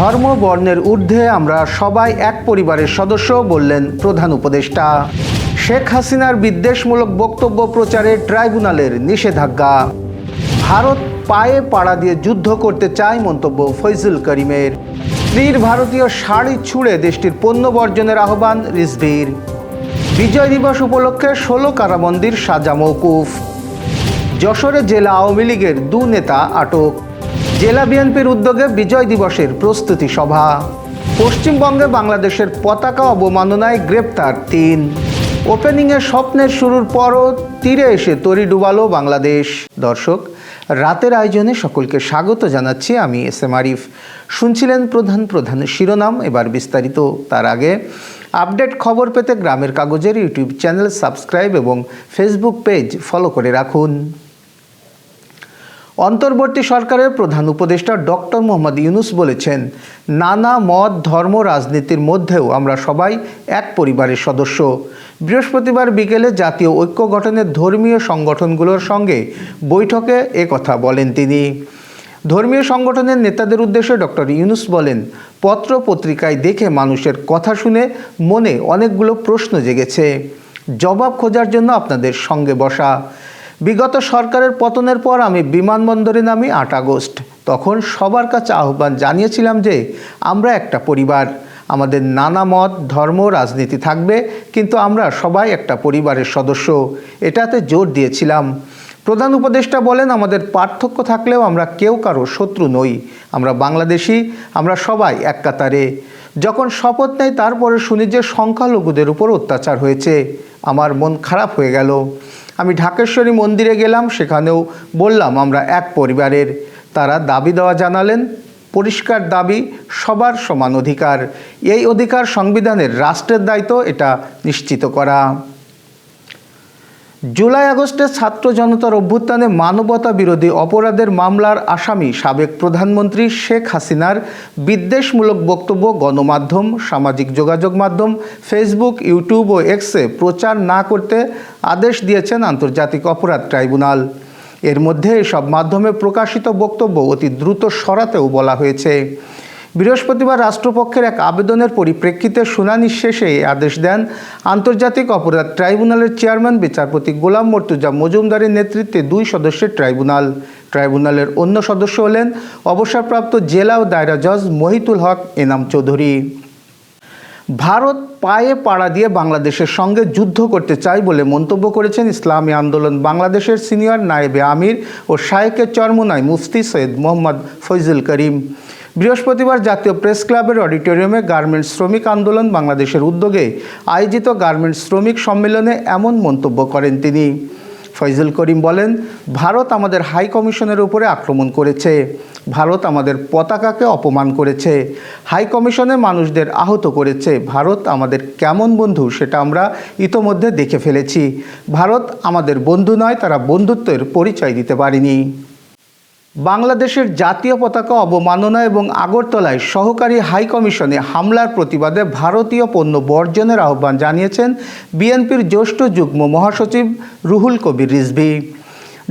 ধর্ম বর্ণের ঊর্ধ্বে আমরা সবাই এক পরিবারের সদস্য বললেন প্রধান উপদেষ্টা। শেখ হাসিনার বিদ্বেষমূলক বক্তব্য প্রচারে ট্রাইব্যুনালের নিষেধাজ্ঞা। ভারত পায়ে পাড়া দিয়ে যুদ্ধ করতে চায় মন্তব্য ফৈজুল করিমের। স্ত্রীর ভারতীয় শাড়ি ছুঁড়ে দেশটির পণ্য বর্জনের আহ্বান রিজভির। বিজয় দিবস উপলক্ষে ষোলো কারামন্দির সাজা মৌকুফ যশোরে জেলা আওয়ামী লীগের দু নেতা আটক। জেলা বিএনপির উদ্যোগে বিজয় দিবসের প্রস্তুতি সভা। পশ্চিমবঙ্গে বাংলাদেশের পতাকা অবমাননায় গ্রেপ্তার তিন। ওপেনিংয়ে স্বপ্নের শুরুর পরও তীরে এসে তরি ডুবালো বাংলাদেশ। দর্শক, রাতের আয়োজনে সকলকে স্বাগত জানাচ্ছি আমি এস এম আরিফ। শুনছিলেন প্রধান প্রধান শিরোনাম, এবার বিস্তারিত। তার আগে আপডেট খবর পেতে গ্রামের কাগজের ইউটিউব চ্যানেল সাবস্ক্রাইব এবং ফেসবুক পেজ ফলো করে রাখুন। অন্তর্বর্তী সরকারের প্রধান উপদেষ্টা ডক্টর মোহাম্মদ ইউনুস বলেছেন, নানা মত, ধর্ম, রাজনীতির মধ্যেও আমরা সবাই এক পরিবারের সদস্য। বৃহস্পতিবার বিকেলে জাতীয় ঐক্য গঠনের ধর্মীয় সংগঠনগুলোর সঙ্গে বৈঠকে কথা বলেন তিনি। ধর্মীয় সংগঠনের নেতাদের উদ্দেশ্যে ডক্টর ইউনুস বলেন, পত্র পত্রিকায় দেখে মানুষের কথা শুনে মনে অনেকগুলো প্রশ্ন জেগেছে। জবাব খোঁজার জন্য আপনাদের সঙ্গে বসা। বিগত সরকারের পতনের পর আমি বিমানবন্দরে নামি আট আগস্ট। তখন সবার কাছে আহ্বান জানিয়েছিলাম যে, আমরা একটা পরিবার। আমাদের নানা মত, ধর্ম, রাজনীতি থাকবে, কিন্তু আমরা সবাই একটা পরিবারের সদস্য। এটাতে জোর দিয়েছিলাম। প্রধান উপদেষ্টা বলেন, আমাদের পার্থক্য থাকলেও আমরা কেউ কারও শত্রু নই। আমরা বাংলাদেশি, আমরা সবাই এক কাতারে। যখন শপথ নেই, তারপরে শুনি যে সংখ্যালঘুদের উপর অত্যাচার হয়েছে। আমার মন খারাপ হয়ে গেল। আমি ঢাকেশ্বরী মন্দিরে গেলাম, সেখানেও বললাম, আমরা এক পরিবারের। তারা দাবি দেওয়া জানালেন, পরিষ্কার দাবি, সবার সমান অধিকার। এই অধিকার সংবিধানের রাষ্ট্রের দায়িত্ব, এটা নিশ্চিত করা। জুলাই আগস্টে ছাত্র জনতার অভ্যুত্থানে মানবতা বিরোধী অপরাধের মামলার আসামি সাবেক প্রধানমন্ত্রী শেখ হাসিনার বিদ্বেষমূলক বক্তব্য, গণমাধ্যম, সামাজিক যোগাযোগ মাধ্যম, ফেসবুক, ইউটিউব ও এক্সে প্রচার না করতে আদেশ দিয়েছেন আন্তর্জাতিক অপরাধ ট্রাইব্যুনাল। এর মধ্যে এসব মাধ্যমে প্রকাশিত বক্তব্য অতি দ্রুত সরাতেও বলা হয়েছে। বৃহস্পতিবার রাষ্ট্রপক্ষের এক আবেদনের পরিপ্রেক্ষিতে শুনানি শেষে আদেশ দেন আন্তর্জাতিক অপরাধ ট্রাইব্যুনালের চেয়ারম্যান বিচারপতি গোলাম মর্তুজা মজুমদারের নেতৃত্বে দুই সদস্যের ট্রাইব্যুনাল। ট্রাইব্যুনালের অন্য সদস্য হলেন অবসরপ্রাপ্ত জেলা ও দায়রা জজ মহিতুল হক এনাম চৌধুরী। ভারত পায়ে পাড়া দিয়ে বাংলাদেশের সঙ্গে যুদ্ধ করতে চায় বলে মন্তব্য করেছেন ইসলামী আন্দোলন বাংলাদেশের সিনিয়র নায়েবে আমির ও শায়েকের চরমোনাই মুফতি সৈয়দ মোহাম্মদ ফৈজুল করিম। বৃহস্পতিবার জাতীয় প্রেস ক্লাবের অডিটোরিয়ামে গার্মেন্টস শ্রমিক আন্দোলন বাংলাদেশের উদ্যোগে আয়োজিত গার্মেন্টস শ্রমিক সম্মেলনে এমন মন্তব্য করেন তিনি। ফৈজুল করিম বলেন, ভারত আমাদের হাই কমিশনের উপরে আক্রমণ করেছে। ভারত আমাদের পতাকাকে অপমান করেছে। হাই কমিশনে মানুষদের আহত করেছে। ভারত আমাদের কেমন বন্ধু সেটা আমরা ইতোমধ্যে দেখে ফেলেছি। ভারত আমাদের বন্ধু নয়, তারা বন্ধুত্বের পরিচয় দিতে পারেনি। বাংলাদেশের জাতীয় পতাকা অবমাননা এবং আগরতলায় সহকারী হাই কমিশনে হামলার প্রতিবাদে ভারতীয় পণ্য বর্জনের আহ্বান জানিয়েছেন বিএনপির জ্যেষ্ঠ যুগ্ম মহাসচিব রুহুল কবির রিজভি।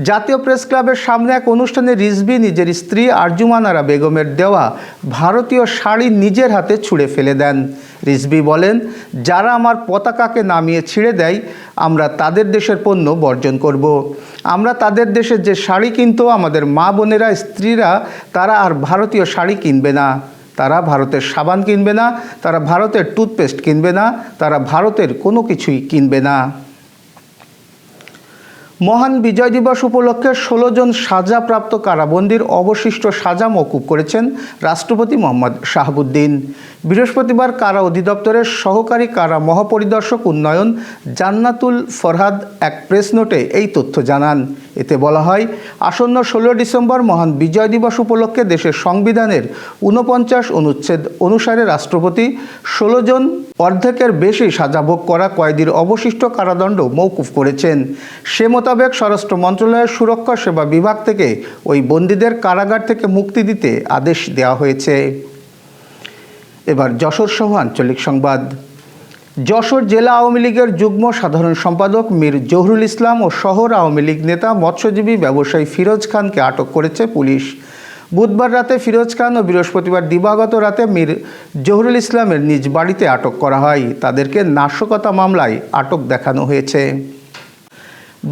জাতীয় প্রেস ক্লাবের সামনে এক অনুষ্ঠানে রিজভি নিজের স্ত্রী আরজুমানারা বেগমের দেওয়া ভারতীয় শাড়ি নিজের হাতে ছুঁড়ে ফেলে দেন। রিজভি বলেন, যারা আমার পতাকাকে নামিয়ে ছিঁড়ে দেয়, আমরা তাদের দেশের পণ্য বর্জন করব। আমরা তাদের দেশের যে শাড়ি কিনতো, আমাদের মা বোনেরা, স্ত্রীরা, তারা আর ভারতীয় শাড়ি কিনবে না। তারা ভারতের সাবান কিনবে না, তারা ভারতের টুথপেস্ট কিনবে না, তারা ভারতের কোনো কিছুই কিনবে না। মহান বিজয় দিবস উপলক্ষে ষোলো জন সাজাপ্রাপ্ত কারাবন্দির অবশিষ্ট সাজা মকুব করেছেন রাষ্ট্রপতি মোহাম্মদ শাহাবুদ্দিন। বৃহস্পতিবার কারা অধিদপ্তরের সহকারী কারা মহাপরিদর্শক উন্নয়ন জান্নাতুল ফরহাদ এক প্রেস নোটে এই তথ্য জানান। এতে বলা হয়, আসন্ন ষোলো ডিসেম্বর মহান বিজয় দিবস উপলক্ষে দেশের সংবিধানের ঊনপঞ্চাশ অনুচ্ছেদ অনুসারে রাষ্ট্রপতি ষোলো জন অর্ধেকের বেশি সাজা ভোগ করা কয়েদির অবশিষ্ট কারাদণ্ড মৌকুফ করেছেন। সে মোতাবেক স্বরাষ্ট্র মন্ত্রণালয়ের সুরক্ষা সেবা বিভাগ থেকে ওই বন্দীদের কারাগার থেকে মুক্তি দিতে আদেশ দেওয়া হয়েছে। এবার যশোর সহ আঞ্চলিক সংবাদ। যশোর জেলা আওয়ামী লীগের যুগ্ম সাধারণ সম্পাদক মীর জহুরুল ইসলাম ও শহর আওয়ামী লীগ নেতা, মৎস্যজীবী ব্যবসায়ী ফিরোজ খানকে আটক করেছে পুলিশ। বুধবার রাতে ফিরোজ খান ও বৃহস্পতিবার দিবাগত রাতে মীর জহুরুল ইসলামের নিজ বাড়িতে আটক করা হয়। তাদেরকে নাশকতা মামলায় আটক দেখানো হয়েছে।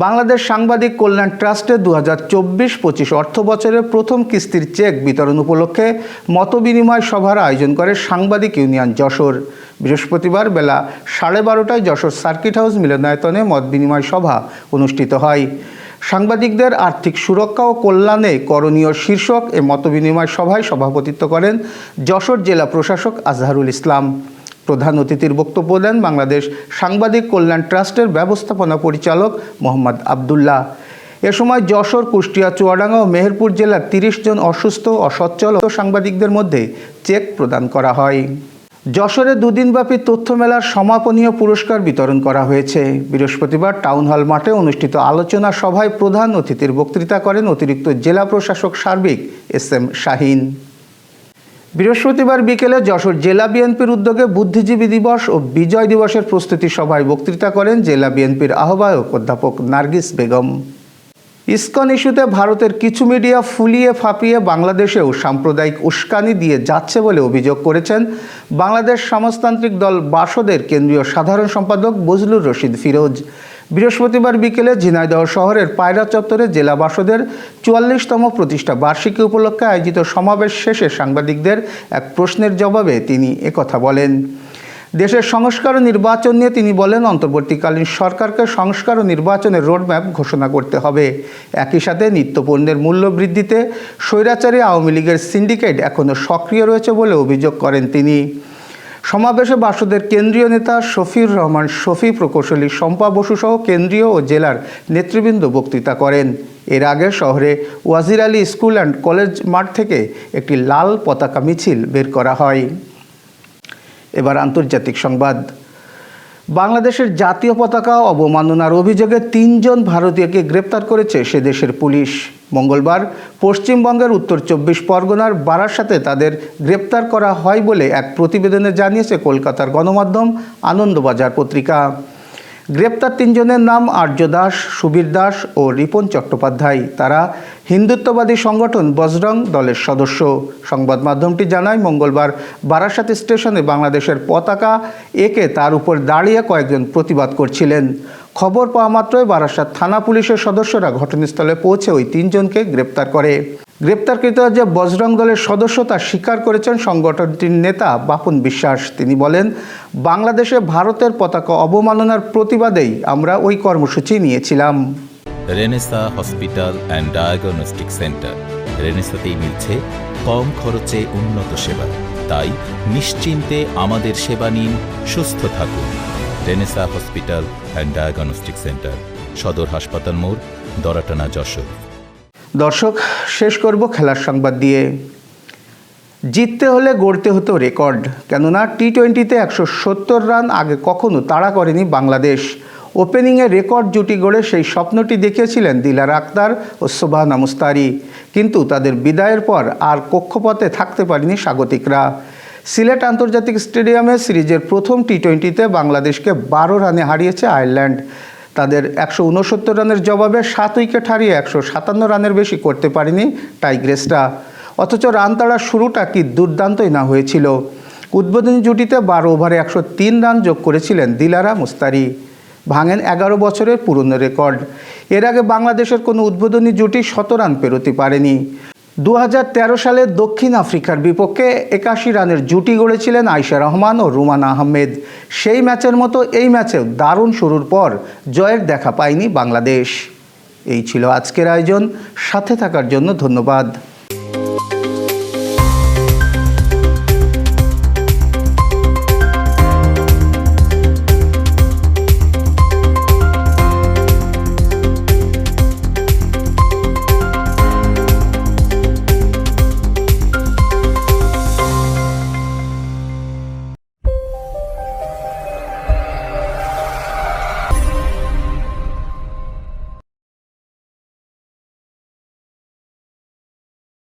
বাংলাদেশ সাংবাদিক কল্যাণ ট্রাস্টের দু হাজার চব্বিশ পঁচিশ অর্থ বছরের প্রথম কিস্তির চেক বিতরণ উপলক্ষে মতবিনিময় সভার আয়োজন করে সাংবাদিক ইউনিয়ন যশোর। বৃহস্পতিবার বেলা সাড়ে বারোটায় যশোর সার্কিট হাউস মিলনায়তনে মত বিনিময় সভা অনুষ্ঠিত হয়। সাংবাদিকদের আর্থিক সুরক্ষা ও কল্যাণে করণীয় শীর্ষক এ মতবিনিময় সভায় সভাপতিত্ব করেন যশোর জেলা প্রশাসক আজহারুল ইসলাম। প্রধান অতিথির বক্তব্য দেন বাংলাদেশ সাংবাদিক কল্যাণ ট্রাস্টের ব্যবস্থাপনা পরিচালক মোহাম্মদ আবদুল্লাহ। এ সময় যশোর, কুষ্টিয়া, চুয়াডাঙ্গা ও মেহেরপুর জেলার তিরিশ জন অসুস্থ ও সচ্ছল সাংবাদিকদের মধ্যে চেক প্রদান করা হয়। যশোরে দুদিনব্যাপী তথ্য মেলার সমাপনীয় পুরস্কার বিতরণ করা হয়েছে। বৃহস্পতিবার টাউন হল মাঠে অনুষ্ঠিত আলোচনা সভায় প্রধান অতিথির বক্তৃতা করেন অতিরিক্ত জেলা প্রশাসক সার্বিক এস এম শাহিন। বৃহস্পতিবার বিকেলে যশোর জেলা বিএনপির উদ্যোগে বুদ্ধিজীবী দিবস ও বিজয় দিবসের প্রস্তুতি সভায় বক্তৃতা করেন জেলা বিএনপির আহ্বায়ক অধ্যাপক নার্গিস বেগম। ইসকন ইস্যুতে ভারতের কিছু মিডিয়া ফুলিয়ে ফাঁপিয়ে বাংলাদেশেও সাম্প্রদায়িক উস্কানি দিয়ে যাচ্ছে বলে অভিযোগ করেছেন বাংলাদেশ সমাজতান্ত্রিক দল বাসদের কেন্দ্রীয় সাধারণ সম্পাদক বজলুর রশিদ ফিরোজ। বৃহস্পতিবার বিকেলে ঝিনাইদহ শহরের পায়রা চত্বরে জেলা বাসদের চুয়াল্লিশতম প্রতিষ্ঠা বার্ষিকী উপলক্ষে আয়োজিত সমাবেশ শেষে সাংবাদিকদের এক প্রশ্নের জবাবে তিনি একথা বলেন। দেশের সংস্কার ও নির্বাচন নিয়ে তিনি বলেন, অন্তর্বর্তীকালীন সরকারকে সংস্কার ও নির্বাচনের রোডম্যাপ ঘোষণা করতে হবে। একই সাথে নিত্যপণ্যের মূল্য বৃদ্ধিতে স্বৈরাচারী আওয়ামী লীগের সিন্ডিকেট এখনও সক্রিয় রয়েছে বলে অভিযোগ করেন তিনি। সমাবেশে বাসদের কেন্দ্রীয় নেতা শফির রহমান, শফি প্রকৌশলী শম্পা বসু সহ কেন্দ্রীয় ও জেলার নেতৃবৃন্দ বক্তৃতা করেন। এর আগে শহরে Wazir Ali school and college মাঠ থেকে একটি লাল পতাকা মিছিল বের করা হয়। এবার আন্তর্জাতিক সংবাদ। বাংলাদেশের জাতীয় পতাকা অবমাননার অভিযোগে তিনজন ভারতীয়কে গ্রেপ্তার করেছে সে দেশের পুলিশ। মঙ্গলবার পশ্চিমবঙ্গের উত্তর চব্বিশ পরগনার বারাসাতে তাদের গ্রেপ্তার করা হয় বলে এক প্রতিবেদনে জানিয়েছে কলকাতার গণমাধ্যম আনন্দবাজার পত্রিকা। গ্রেপ্তার তিনজনের নাম আর্য দাস, সুবীর দাস ও রিপন চট্টোপাধ্যায়। তারা হিন্দুত্ববাদী সংগঠন বজরং দলের সদস্য। সংবাদ মাধ্যমটি জানায়, মঙ্গলবার বারাসাত স্টেশনে বাংলাদেশের পতাকা একে তার উপর দাঁড়িয়ে কয়েকজন প্রতিবাদ করছিলেন। খবর পাওয়া মাত্রই বারাসাত থানা পুলিশের সদস্যরা ঘটনাস্থলে পৌঁছে ওই তিনজনকে গ্রেপ্তার করে। গ্রেপ্তারকৃত যে বজরং দলের সদস্য তা স্বীকার করেছেন সংগঠনটির নেতা বাপুন বিশ্বাস। তিনি বলেন, বাংলাদেশে ভারতের পতাকা অবমাননার প্রতিবাদেই আমরা ওই কর্মসূচি নিয়েছিলাম। Renaissance hospital and diagnostic centre. রেনেসাতেই মিলছে কম খরচে উন্নত সেবা। তাই নিশ্চিন্তে আমাদের সেবা নিন, সুস্থ থাকুন। Renaissance hospital and diagnostic centre, সদর হাসপাতাল মোড়, দরাটানা যশোর। দর্শক, শেষ করব খেলার সংবাদ দিয়ে। জিততে হলে গড়তে হতো রেকর্ড, কেননা টি টোয়েন্টিতে একশো সত্তর রান আগে কখনো তাড়া করেনি বাংলাদেশ। ওপেনিংয়ে রেকর্ড জুটি গড়ে সেই স্বপ্নটি দেখিয়েছিলেন দিলার আক্তার ও সোবানা মুস্তারি। কিন্তু তাদের বিদায়ের পর আর কক্ষপথে থাকতে পারেনি স্বাগতিকরা। সিলেট আন্তর্জাতিক স্টেডিয়ামে সিরিজের প্রথম টি টোয়েন্টিতে বাংলাদেশকে বারো রানে হারিয়েছে আয়ারল্যান্ড। তাদের একশো উনসত্তর রানের জবাবে সাত উইকেট হারিয়ে একশো সাতান্ন রানের বেশি করতে পারেনি টাইগ্রেসরা। অথচ রান তাড়ার শুরুটা কি দুর্দান্তই না হয়েছিল। উদ্বোধনী জুটিতে বারো ওভারে একশো তিন রান যোগ করেছিলেন দিলারা মুস্তারি। ভাঙেন এগারো বছরের পুরনো রেকর্ড। এর আগে বাংলাদেশের কোনো উদ্বোধনী জুটি শত রান পেরোতে পারেনি। দু হাজার তেরো সালে দক্ষিণ আফ্রিকার বিপক্ষে একাশি রানের জুটি গড়েছিলেন আয়শা রহমান ও রুমান আহমেদ। সেই ম্যাচের মতো এই ম্যাচেও দারুণ শুরুর পর জয়ের দেখা পায়নি বাংলাদেশ। এই ছিল আজকের আয়োজন। সাথে থাকার জন্য ধন্যবাদ।